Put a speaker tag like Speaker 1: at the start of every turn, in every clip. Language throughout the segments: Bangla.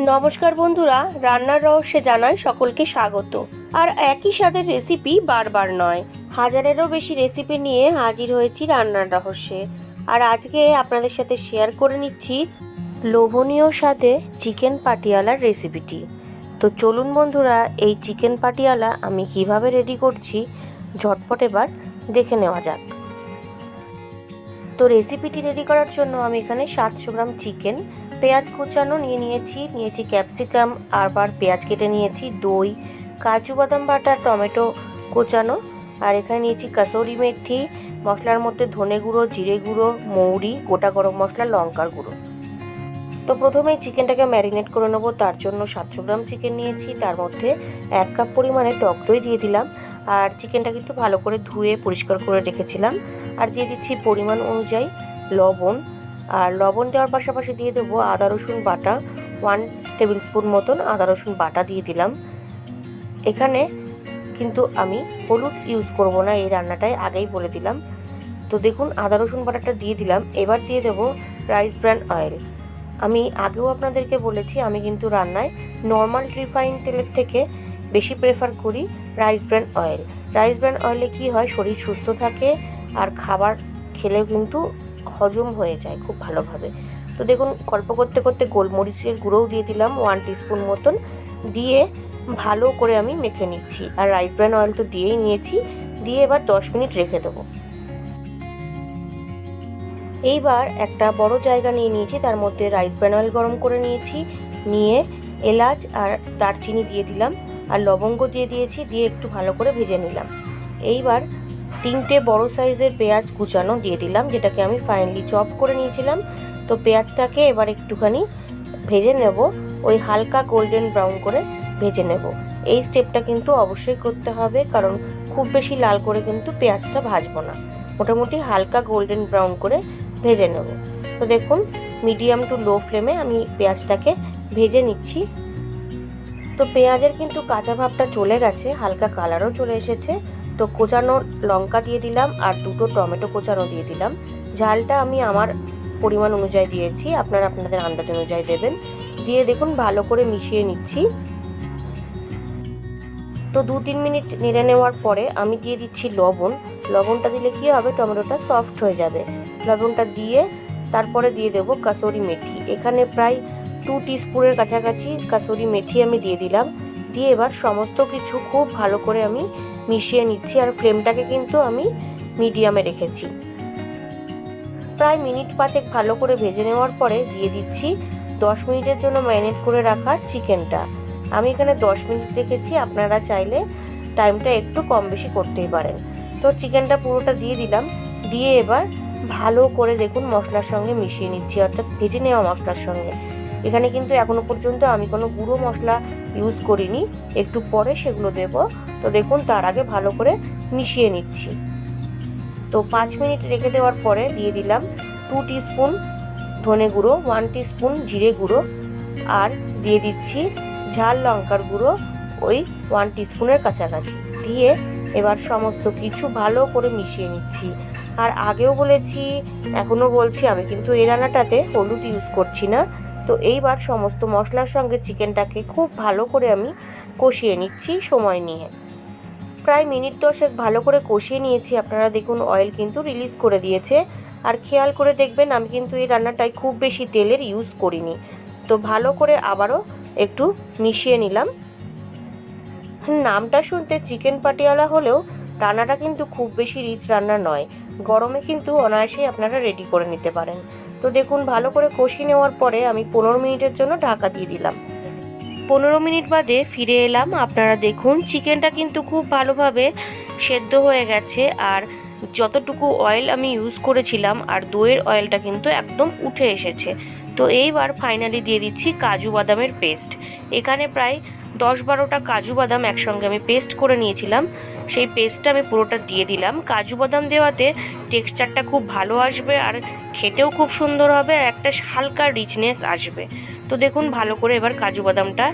Speaker 1: নমস্কার বন্ধুরা, রান্নার রহস্যে জানাই সকলকে স্বাগত। আর একই স্বাদের রেসিপি বারবার নয়, হাজারেরও বেশি রেসিপি নিয়ে হাজির হয়েছি রান্নার রহস্যে। আর আজকে আপনাদের সাথে শেয়ার করে নিচ্ছি লোভনীয় স্বাদে চিকেন পাটিয়ালার রেসিপিটি তো চলুন বন্ধুরা, এই চিকেন পাটিয়ালা আমি কীভাবে রেডি করছি, ঝটপট এবার দেখে নেওয়া যাক। তো রেসিপিটি রেডি করার জন্য আমি এখানে সাতশো গ্রাম চিকেন পেঁয়াজ কুচানো নিয়ে নিয়েছি নিয়েছি ক্যাপসিকাম, আবার পেঁয়াজ কেটে নিয়েছি, দই, কাজু বাদাম বাটা, টমেটো কোচানো, আর এখানে নিয়েছি কাসৌরি মেথি, মশলার মধ্যে ধনে গুঁড়ো, জিরে গুঁড়ো, মৌরি, গোটা গরম মশলা, লঙ্কার গুঁড়ো। তো প্রথমেই চিকেনটাকে ম্যারিনেট করে নেব, তার জন্য সাতশো গ্রাম চিকেন নিয়েছি, তার মধ্যে এক কাপ পরিমাণে টক দই দিয়ে দিলাম, আর চিকেনটা কিন্তু ভালো করে ধুয়ে পরিষ্কার করে রেখেছিলাম, আর দিয়ে দিচ্ছি পরিমাণ অনুযায়ী লবণ আর লবণ দেওয়ার পাশাপাশি দিয়ে দেবো আদা, রসুন বাটা। ওয়ান টেবিল স্পুন মতন আদা, রসুন বাটা দিয়ে দিলাম। এখানে কিন্তু আমি হলুদ ইউজ করব না, এই রান্নাটায় আগেই বলে দিলাম। তো দেখুন, আদা, রসুন বাটাটা দিয়ে দিলাম। এবার দিয়ে দেবো রাইস ব্র্যান্ড অয়েল আমি আগেও আপনাদেরকে বলেছি, আমি কিন্তু রান্নায় নর্মাল রিফাইন তেলের থেকে বেশি প্রেফার করি rice bran oil rice bran অয়েলে কি হয়? শরীর সুস্থ থাকে আর খাবার খেলেও কিন্তু হজম হয়ে যায় খুব ভালোভাবে। তো দেখুন, গল্প করতে করতে গোলমরিচের গুঁড়োও দিয়ে দিলাম ওয়ান টিস্পুন মতন। দিয়ে ভালো করে আমি মেখে নিচ্ছি। আর রাইস ব্র্যান্ড অয়েল তো দিয়েই নিয়েছি। দিয়ে এবার দশ মিনিট রেখে দেবো। এইবার একটা বড় জায়গা নিয়ে নিয়েছি, তার মধ্যে রাইস ব্র্যান্ড অয়েল গরম করে নিয়েছি। নিয়ে এলাচ আর দারচিনি দিয়ে দিলাম। আর লবঙ্গ দিয়ে দিয়েছি, দিয়ে একটু ভালো করে ভেজে নিলাম। এইবার তিনটে বড় সাইজের পেঁয়াজ কুচানো দিয়ে দিলাম, যেটাকে আমি ফাইনালি চপ করে নিয়েছিলাম। তো পেঁয়াজটাকে এবার একটুখানি ভেজে নেব, ওই হালকা গোল্ডেন ব্রাউন করে ভেজে নেব। এই স্টেপটা কিন্তু অবশ্যই করতে হবে, কারণ খুব বেশি লাল করে কিন্তু পেঁয়াজটা ভাজবো না। মোটামুটি হালকা গোল্ডেন ব্রাউন করে ভেজে নেব। তো দেখুন মিডিয়াম টু লো ফ্লেমে আমি পেঁয়াজটাকে ভেজে নিচ্ছি। তো পেঁয়াজের কিন্তু কাঁচা ভাবটা চলে গেছে, হালকা কালারও চলে এসেছে। তো কোচানো লঙ্কা দিয়ে দিলাম আর দুটো টমেটো কোচানো দিয়ে দিলাম। ঝালটা আমি আমার পরিমাণ অনুযায়ী দিয়েছি, আপনারা আপনাদের আন্দাজ অনুযায়ী দেবেন। দিয়ে দেখুন, ভালো করে মিশিয়ে নিচ্ছি। তো দু তিন মিনিট নেড়ে নেওয়ার পরে আমি দিয়ে দিচ্ছি লবণ। লবণটা দিলে কি হবে, টমেটোটা সফট হয়ে যাবে। লবণটা দিয়ে তারপরে দিয়ে দেব কাসুরি মেথি। এখানে প্রায় টু টিস্পুনের কাছাকাছি কাসুরি মেথি আমি দিয়ে দিলাম। দিয়ে এবার সমস্ত কিছু খুব ভালো করে আমি মিশিয়ে নিচ্ছি আর ফ্লেমটাকে কিন্তু আমি মিডিয়ামে রেখেছি। প্রায় মিনিট পাঁচেক ভালো করে ভেজে নেওয়ার পরে দিয়ে দিচ্ছি দশ মিনিটের জন্য ম্যারিনেট করে রাখা চিকেনটা। আমি এখানে দশ মিনিট রেখেছি, আপনারা চাইলে টাইমটা একটু কম বেশি করতেই পারেন। তো চিকেনটা পুরোটা দিয়ে দিলাম, দিয়ে এবার ভালো করে দেখুন মশলার সঙ্গে মিশিয়ে নিচ্ছি, অর্থাৎ ভেজে নেওয়া মশলার সঙ্গে। এখানে কিন্তু এখনও পর্যন্ত আমি কোনো গুঁড়ো মশলা ইউজ করিনি। একটু পরে সেগুলো দেব। তো দেখুন, তার আগে ভালো করে মিশিয়ে নিচ্ছি। তো পাঁচ মিনিট রেখে দেওয়ার পরে দিয়ে দিলাম টু স্পুন ধনে গুঁড়ো ওয়ান স্পুন জিরে গুঁড়ো আর দিয়ে দিচ্ছি ঝাল লঙ্কার গুঁড়ো, ওই ওয়ান স্পুনের কাছাকাছি। দিয়ে এবার সমস্ত কিছু ভালো করে মিশিয়ে নিচ্ছি। আর আগেও বলেছি এখনও বলছি, আমি কিন্তু এই রান্নাটাতে হলুদ ইউজ করছি না। তো এইবার সমস্ত মশলার সঙ্গে চিকেনটাকে খুব ভালো করে আমি কষিয়ে নিচ্ছি সময় নিয়ে। প্রায় মিনিট দশেক ভালো করে কষিয়ে নিয়েছি। আপনারা দেখুন অয়েল কিন্তু রিলিজ করে দিয়েছে। আর খেয়াল করে দেখবেন, আমি কিন্তু এই রান্নাটায় খুব বেশি তেলের ইউজ করিনি। তো ভালো করে আবারও একটু মিশিয়ে নিলাম। নামটা শুনতে চিকেন পাটিয়ালা হলেও রান্নাটা কিন্তু খুব বেশি রিচ রান্না নয়। গরমে কিন্তু অনায়াসেই আপনারা রেডি করে নিতে পারেন। তো দেখুন, ভালো করে কষিয়ে নেওয়ার পরে আমি পনেরো মিনিটের জন্য ঢাকা দিয়ে দিলাম। পনেরো মিনিট বাদে ফিরে এলাম। আপনারা দেখুন, চিকেনটা কিন্তু খুব ভালোভাবে সেদ্ধ হয়ে গেছে আর যতটুকু অয়েল আমি ইউজ করেছিলাম আর দইয়ের অয়েলটা কিন্তু একদম উঠে এসেছে। তো এইবার ফাইনালি দিয়ে দিচ্ছি কাজু বাদামের পেস্ট এখানে প্রায় দশ বারোটা কাজু বাদাম একসঙ্গে আমি পেস্ট করে নিয়েছিলাম। সেই পেস্টটা আমি পুরোটা দিয়ে দিলাম। কাজু বাদাম দেওয়াতে টেক্সচারটা খুব ভালো আসবে আর খেতেও খুব সুন্দর হবে আর একটা হালকা রিচনেস আসবে। তো দেখুন, ভালো করে এবার কাজু বাদামটা,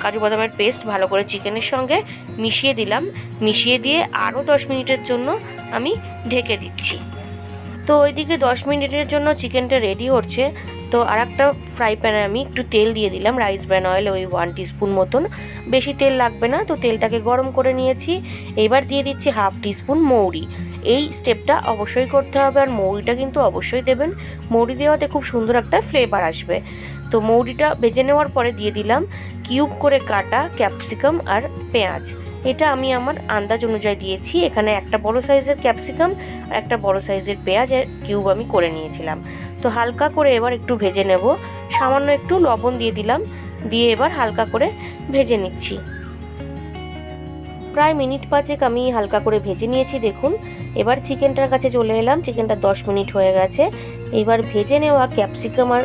Speaker 1: কাজু বাদামের পেস্ট ভালো করে চিকেনের সঙ্গে মিশিয়ে দিলাম। মিশিয়ে দিয়ে আরও দশ মিনিটের জন্য আমি ঢেকে দিচ্ছি। তো ওইদিকে দশ মিনিটের জন্য চিকেনটা রেডি হচ্ছে। তো আর একটা ফ্রাই প্যানে আমি একটু তেল দিয়ে দিলাম রাইস ব্র্যান অয়েল ওই ওয়ান টিস্পুন মতন। বেশি তেল লাগবে না, তো তেলটাকে গরম করে নিয়েছি। এবার দিয়ে দিচ্ছি হাফ টিস্পুন মৌরি। এই স্টেপটা অবশ্যই করতে হবে, আর মৌরিটা কিন্তু অবশ্যই দেবেন। মৌরি দেওয়াতে খুব সুন্দর একটা ফ্লেভার আসবে। তো মৌরিটা ভেজে নেওয়ার পরে দিয়ে দিলাম কিউব করে কাটা ক্যাপসিকাম আর পেঁয়াজ। এটা আমি আমার আন্দাজ অনুযায়ী দিয়েছি। এখানে একটা বড় সাইজের ক্যাপসিকাম একটা বড় সাইজের পেঁয়াজের কিউব আমি করে নিয়েছিলাম। তো হালকা করে এবার একটু ভেজে নেব। সামান্য একটু লবণ দিয়ে দিলাম, দিয়ে এবার হালকা করে ভেজে নিচ্ছি। প্রায় মিনিট পাঁচেক আমি হালকা করে ভেজে নিয়েছি, দেখুন। এবার চিকেনটার কাছে চলে এলাম, চিকেনটা দশ মিনিট হয়ে গেছে। এবার ভেজে নেওয়া ক্যাপসিকাম আর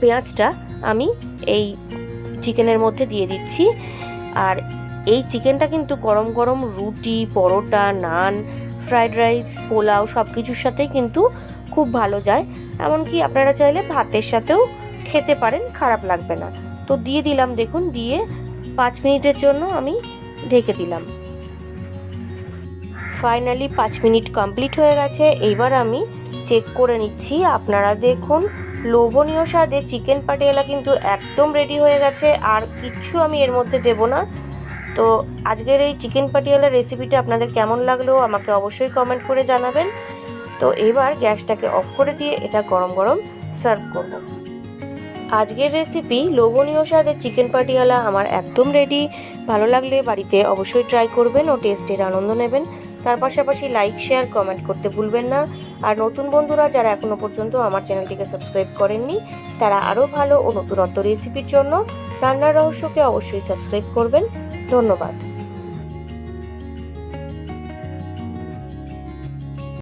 Speaker 1: পেঁয়াজটা আমি এই চিকেনের মধ্যে দিয়ে দিচ্ছি। আর এই চিকেনটা কিন্তু গরম গরম রুটি, পরোটা, নান, ফ্রাইড রাইস, পোলাও সব কিছুর সাথেই কিন্তু খুব ভালো যায়, এমনকি আপনারা চাইলে ভাতের সাথেও খেতে পারেন, খারাপ লাগবে না। তো দিয়ে দিলাম, দেখুন, দিয়ে পাঁচ মিনিটের জন্য আমি ঢেকে দিলাম। ফাইনালি পাঁচ মিনিট কমপ্লিট হয়ে গেছে এইবার আমি চেক করে নিচ্ছি, আপনারা দেখুন, লোভনীয় স্বাদে চিকেন পাটিয়ালা কিন্তু একদম রেডি হয়ে গেছে, আর কিচ্ছু আমি এর মধ্যে দেব না। তো আজকের এই চিকেন পাটিয়ালা রেসিপিটা আপনাদের কেমন লাগল, আমাকে অবশ্যই কমেন্ট করে জানাবেন। তো এবার গ্যাসটাকে অফ করে দিয়ে এটা গরম গরম সার্ভ করব। আজকের রেসিপি লোভনীয় স্বাদের চিকেন পাটিয়ালা আমার একদম রেডি ভালো লাগলে বাড়িতে অবশ্যই ট্রাই করবেন ও টেস্টের আনন্দ নেবেন। তার পাশাপাশি লাইক শেয়ার কমেন্ট করতে ভুলবেন না। আর নতুন বন্ধুরা যারা এখনও পর্যন্ত আমার চ্যানেলটিকে সাবস্ক্রাইব করেননি, তারা আরও ভালো ও নতুনত্ব রেসিপির জন্য রান্নার রহস্যকে অবশ্যই সাবস্ক্রাইব করবেন। ধন্যবাদ।